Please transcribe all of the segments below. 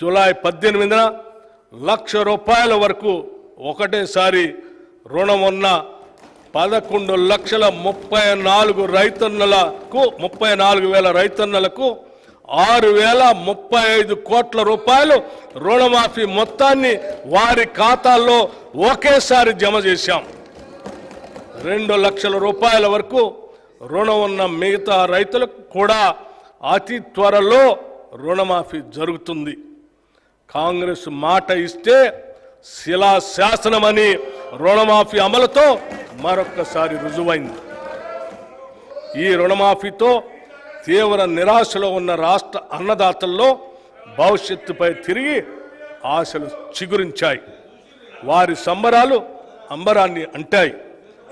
July పద్దెనిమిదిన లక్ష రూపాయల వరకు ఒకటేసారి రుణం ఉన్న పదకొండు లక్షల ముప్పై నాలుగు రైతన్నలకు ముప్పై నాలుగు వేల రైతన్నలకు ఆరు వేల ముప్పై ఐదు కోట్ల రూపాయలు రుణమాఫీ మొత్తాన్ని వారి ఖాతాల్లో ఒకేసారి జమ చేశాం. రెండు లక్షల రూపాయల వరకు రుణం ఉన్న మిగతా రైతులకు కూడా అతి త్వరలో రుణమాఫీ జరుగుతుంది. కాంగ్రెస్ మాట ఇస్తే శిలా అని రుణమాఫీ అమలుతో మరొక్కసారి రుజువైంది. ఈ రుణమాఫీతో తీవ్ర నిరాశలో ఉన్న రాష్ట్ర అన్నదాతల్లో భవిష్యత్తుపై తిరిగి ఆశలు చిగురించాయి. వారి సంబరాలు అంబరాన్ని అంటాయి.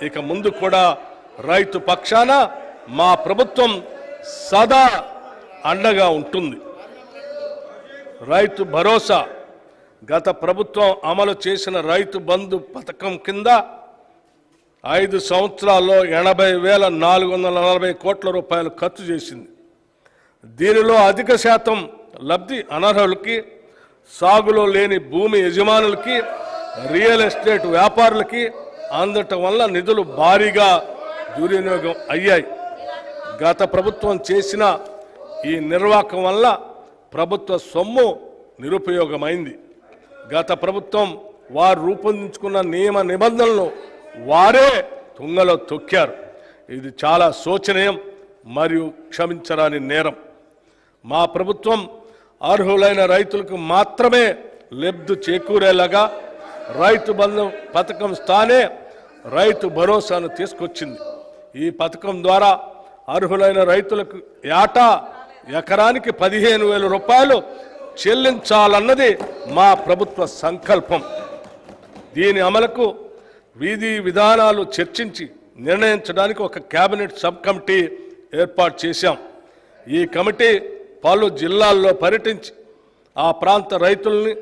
ఇక ముందు కూడా రైతు పక్షాన మా ప్రభుత్వం సదా అండగా ఉంటుంది. రైతు భరోసా. గత ప్రభుత్వం అమలు చేసిన రైతు బంధు పథకం కింద ఐదు సంవత్సరాల్లో ఎనభై వేల నాలుగు వందల నలభై కోట్ల రూపాయలు ఖర్చు చేసింది. దీనిలో అధిక శాతం లబ్ధి అనర్హులకి సాగులో లేని భూమి యజమానులకి రియల్ ఎస్టేట్ వ్యాపారులకి అందటం వల్ల నిధులు భారీగా దుర్వినియోగం అయ్యాయి. గత ప్రభుత్వం చేసిన ఈ నిర్వాహకం వల్ల ప్రభుత్వ సొమ్ము నిరుపయోగమైంది. గత ప్రభుత్వం వారు రూపొందించుకున్న నియమ నిబంధనలను వారే తుంగలో తొక్కారు. ఇది చాలా శోచనీయం మరియు క్షమించరాని నేరం. మా ప్రభుత్వం అర్హులైన రైతులకు మాత్రమే లబ్ధి చేకూరేలాగా రైతు బంధు పథకం స్థానే రైతు భరోసాను తీసుకొచ్చింది. ఈ పథకం ద్వారా అర్హులైన రైతులకు ఏటా ఎకరానికి పదిహేను వేల రూపాయలు చెల్లించాలన్నది మా ప్రభుత్వ సంకల్పం. దీని అమలుకు వీధి విధానాలు చర్చించి నిర్ణయించడానికి ఒక కేబినెట్ సబ్ కమిటీ ఏర్పాటు చేశాం. ఈ కమిటీ పలు జిల్లాల్లో పర్యటించి ఆ ప్రాంత రైతుల్ని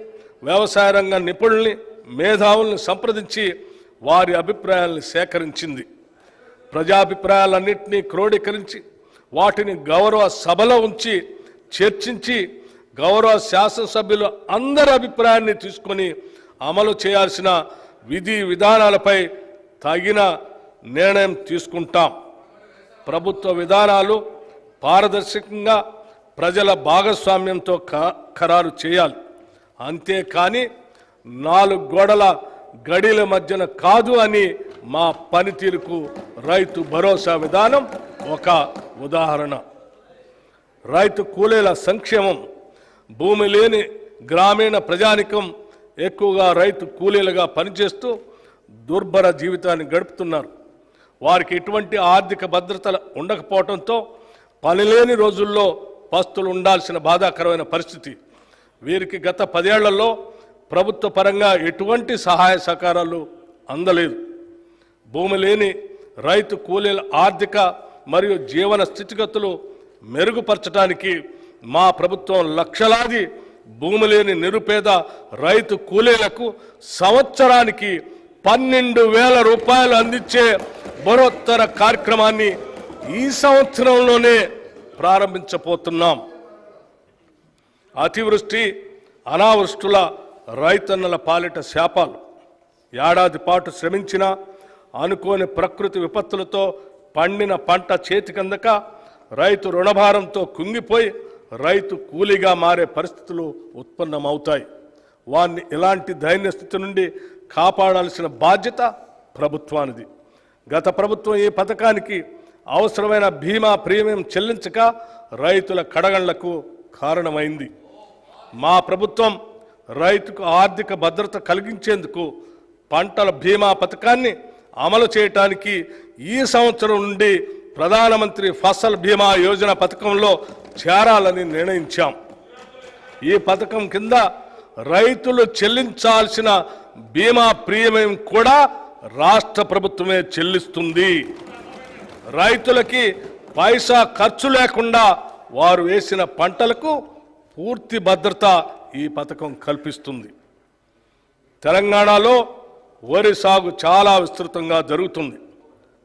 వ్యవసాయ రంగ నిపుణుల్ని మేధావుల్ని సంప్రదించి వారి అభిప్రాయాలను సేకరించింది. ప్రజాభిప్రాయాలన్నింటినీ క్రోడీకరించి వాటిని గౌరవ సభలో ఉంచి చర్చించి గౌరవ శాసనసభ్యులు అందరి అభిప్రాయాన్ని తీసుకొని అమలు చేయాల్సిన విధి విధానాలపై తగిన నిర్ణయం తీసుకుంటాం. ప్రభుత్వ విధానాలు పారదర్శకంగా ప్రజల భాగస్వామ్యంతో క- ఖరారు చేయాలి. అంతేకాని నాలుగు గోడల గడిల మధ్యన కాదు అని మా పనితీరుకు రైతు భరోసా విధానం ఒక ఉదాహరణ. రైతు కూలీల సంక్షేమం భూమి లేని గ్రామీణ ప్రజానికం ఎక్కువగా రైతు కూలీలుగా పనిచేస్తూ దుర్భర జీవితాన్ని గడుపుతున్నారు. వారికి ఎటువంటి ఆర్థిక భద్రత ఉండకపోవడంతో పనిలేని రోజుల్లో పస్తులు ఉండాల్సిన బాధాకరమైన పరిస్థితి. వీరికి గత పదేళ్ళలో ప్రభుత్వ పరంగా ఎటువంటి సహాయ సహకారాలు అందలేదు. భూమి లేని రైతు కూలీల ఆర్థిక మరియు జీవన స్థితిగతులు మెరుగుపరచడానికి మా ప్రభుత్వం లక్షలాది భూమి లేని నిరుపేద రైతు కూలీలకు సంవత్సరానికి పన్నెండు వేల రూపాయలు అందించే బరోత్తర కార్యక్రమాన్ని ఈ సంవత్సరంలోనే ప్రారంభించబోతున్నాం. అతివృష్టి అనావృష్టుల రైతన్నల పాలిట శాపాలు. ఏడాది పాటు శ్రమించిన అనుకోని ప్రకృతి విపత్తులతో పండిన పంట చేతికందక రైతు రుణభారంతో కుంగిపోయి రైతు కూలీగా మారే పరిస్థితులు ఉత్పన్నమవుతాయి. వారిని ఇలాంటి దైన్య స్థితి నుండి కాపాడాల్సిన బాధ్యత ప్రభుత్వానిది. గత ప్రభుత్వం ఈ పథకానికి అవసరమైన బీమా ప్రీమియం చెల్లించక రైతుల కడగళ్ళకు కారణమైంది. మా ప్రభుత్వం రైతుకు ఆర్థిక భద్రత కలిగించేందుకు పంటల బీమా పథకాన్ని అమలు చేయటానికి ఈ సంవత్సరం నుండి ప్రధానమంత్రి ఫసల్ బీమా యోజన పథకంలో చేరాలని నిర్ణయించాం. ఈ పథకం కింద రైతులు చెల్లించాల్సిన బీమా ప్రీమియం కూడా రాష్ట్ర ప్రభుత్వమే చెల్లిస్తుంది. రైతులకి పైసా ఖర్చు లేకుండా వారు వేసిన పంటలకు పూర్తి భద్రత ఈ పథకం కల్పిస్తుంది. తెలంగాణలో వరి సాగు చాలా విస్తృతంగా జరుగుతుంది.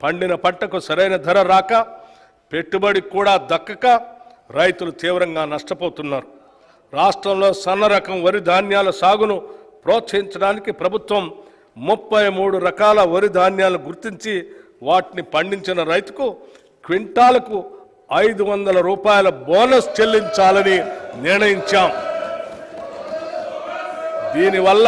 పండిన పంటకు సరైన ధర రాక పెట్టుబడి కూడా దక్కక రైతులు తీవ్రంగా నష్టపోతున్నారు. రాష్ట్రంలో సన్న రకం వరి ధాన్యాల సాగును ప్రోత్సహించడానికి ప్రభుత్వం ముప్పై మూడు రకాల వరి ధాన్యాలు గుర్తించి వాటిని పండించిన రైతుకు క్వింటాలకు ఐదు వందల రూపాయల బోనస్ చెల్లించాలని నిర్ణయించాం. దీనివల్ల